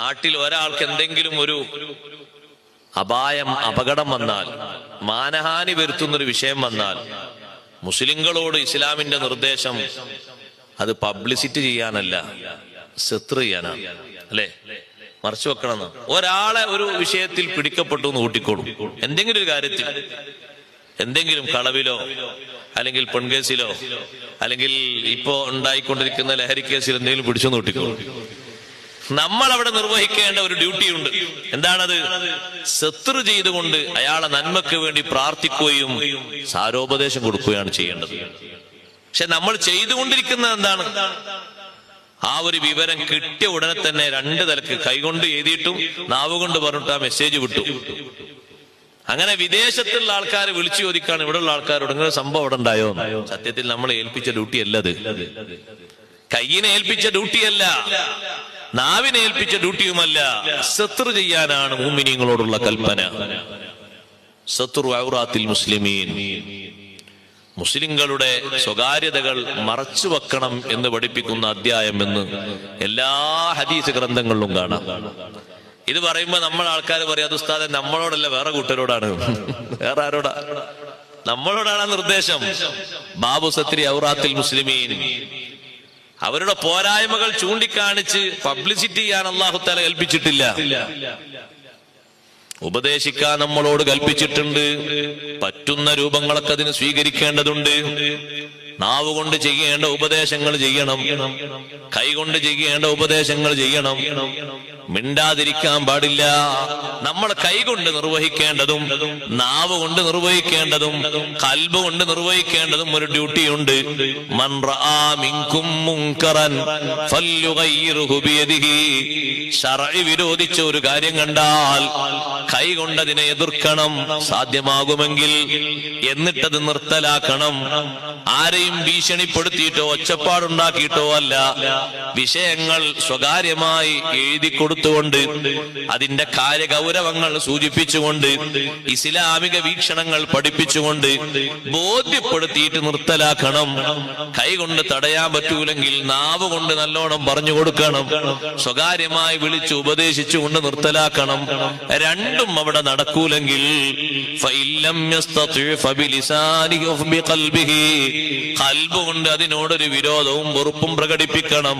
നാട്ടിൽ ഒരാൾക്ക് എന്തെങ്കിലും ഒരു അപായം അപകടം വന്നാൽ മാനഹാനി വരുത്തുന്നൊരു വിഷയം വന്നാൽ മുസ്ലിങ്ങളോട് ഇസ്ലാമിന്റെ നിർദ്ദേശം അത് പബ്ലിസിറ്റി ചെയ്യാനല്ല സെത്ര ചെയ്യാനാണ്. അല്ലേ? മറച്ചു വെക്കണം. ഒരാളെ ഒരു വിഷയത്തിൽ പിടിക്കപ്പെട്ടു എന്ന് കൂട്ടിക്കോളും. എന്തെങ്കിലും ഒരു കാര്യത്തിൽ. എന്തെങ്കിലും കളവിലോ അല്ലെങ്കിൽ പെൺകേസിലോ അല്ലെങ്കിൽ ഇപ്പോ ഉണ്ടായിക്കൊണ്ടിരിക്കുന്ന ലഹരി കേസിൽ എന്തെങ്കിലും പിടിച്ചു കൂട്ടിക്കോളും. നമ്മൾ അവിടെ നിർവഹിക്കേണ്ട ഒരു ഡ്യൂട്ടിയുണ്ട്. എന്താണത്? ശത്രു ചെയ്തുകൊണ്ട് അയാളെ നന്മയ്ക്ക് വേണ്ടി പ്രാർത്ഥിക്കുകയും സാരോപദേശം കൊടുക്കുകയാണ് ചെയ്യേണ്ടത്. പക്ഷെ നമ്മൾ ചെയ്തുകൊണ്ടിരിക്കുന്നത് എന്താണ്? ആ ഒരു വിവരം കിട്ടിയ ഉടനെ തന്നെ രണ്ട് തലക്ക് കൈകൊണ്ട് എഴുതിയിട്ടും നാവ് കൊണ്ട് പറഞ്ഞിട്ട് ആ മെസ്സേജ് വിട്ടു. അങ്ങനെ വിദേശത്തുള്ള ആൾക്കാർ വിളിച്ചു ചോദിക്കാണ് ഇവിടെയുള്ള ആൾക്കാരോട് ഇങ്ങനെ സംഭവം അവിടെ ഉണ്ടായോ? സത്യത്തിൽ നമ്മൾ ഏൽപ്പിച്ച ഡ്യൂട്ടി അല്ലത് കയ്യിനെ ഏൽപ്പിച്ച ഡ്യൂട്ടിയല്ല നാവിനെ ഏൽപ്പിച്ച ഡ്യൂട്ടിയുമല്ല ശത്രു ചെയ്യാനാണ് മൂമിനിയങ്ങളോടുള്ള കൽപ്പന. സത്രു ഔറാത്തിൽ മുസ്ലിമീൻ. മുസ്ലിങ്ങളുടെ സ്വകാര്യതകൾ മറച്ചു വെക്കണം എന്ന് പഠിപ്പിക്കുന്ന അധ്യായം എന്ന് എല്ലാ ഹദീസ് ഗ്രന്ഥങ്ങളിലും കാണാം. ഇത് പറയുമ്പോ നമ്മൾ ആൾക്കാർ പറയും അത് ഉസ്താദെ നമ്മളോടല്ല വേറെ കൂട്ടരോടാണ്. വേറെ ആരോടാ? നമ്മളോടാണ് നിർദ്ദേശം. ബാബു സത്രി ഔറാത്തിൽ മുസ്ലിമീൻ. അവരുടെ പോരായ്മകൾ ചൂണ്ടിക്കാണിച്ച് പബ്ലിസിറ്റി ചെയ്യാൻ അള്ളാഹുത്താല കൽപ്പിച്ചിട്ടില്ല. ഉപദേശിക്കാൻ നമ്മളോട് കൽപ്പിച്ചിട്ടുണ്ട്. പറ്റുന്ന രൂപങ്ങളൊക്കെ അതിന് സ്വീകരിക്കേണ്ടതുണ്ട്. നാവ് കൊണ്ട് ചെയ്യേണ്ട ഉപദേശങ്ങൾ ചെയ്യണം. കൈകൊണ്ട് ചെയ്യേണ്ട ഉപദേശങ്ങൾ ചെയ്യണം. മിണ്ടാതിരിക്കാൻ പാടില്ല. നമ്മൾ കൈകൊണ്ട് നിർവഹിക്കേണ്ടതും നാവ് കൊണ്ട് നിർവഹിക്കേണ്ടതും കൽബ് കൊണ്ട് നിർവഹിക്കേണ്ടതും ഒരു ഡ്യൂട്ടിയുണ്ട്. വിരോധിച്ച ഒരു കാര്യം കണ്ടാൽ കൈ കൊണ്ടതിനെ എതിർക്കണം. സാധ്യമാകുമെങ്കിൽ എന്നിട്ടത് നിർത്തലാക്കണം. ആരെയും ഭീഷണിപ്പെടുത്തിയിട്ടോ ഒച്ചപ്പാടുണ്ടാക്കിയിട്ടോ അല്ല. വിഷയങ്ങൾ സ്വകാര്യമായി എഴുതി കൊടുത്തുകൊണ്ട് അതിന്റെ കാര്യഗൗരവങ്ങൾ സൂചിപ്പിച്ചുകൊണ്ട് ഇസ്ലാമിക വീക്ഷണങ്ങൾ പഠിപ്പിച്ചുകൊണ്ട് ബോധ്യപ്പെടുത്തിയിട്ട് നിർത്തലാക്കണം. കൈകൊണ്ട് തടയാൻ പറ്റൂലെങ്കിൽ നാവ് കൊണ്ട് നല്ലോണം പറഞ്ഞു കൊടുക്കണം. സ്വകാര്യമായി വിളിച്ച് ഉപദേശിച്ചുകൊണ്ട് നിർത്തലാക്കണം. രണ്ടും അവിടെ നടക്കൂലെങ്കിൽ ഫഇല്ലം യസ്തതി ഫബിലിസാനിഹി വഫിഖൽബിഹി. ഖൽബ് കൊണ്ട് അതിനോടൊരു വിരോധവും വെറുപ്പും പ്രകടിപ്പിക്കണം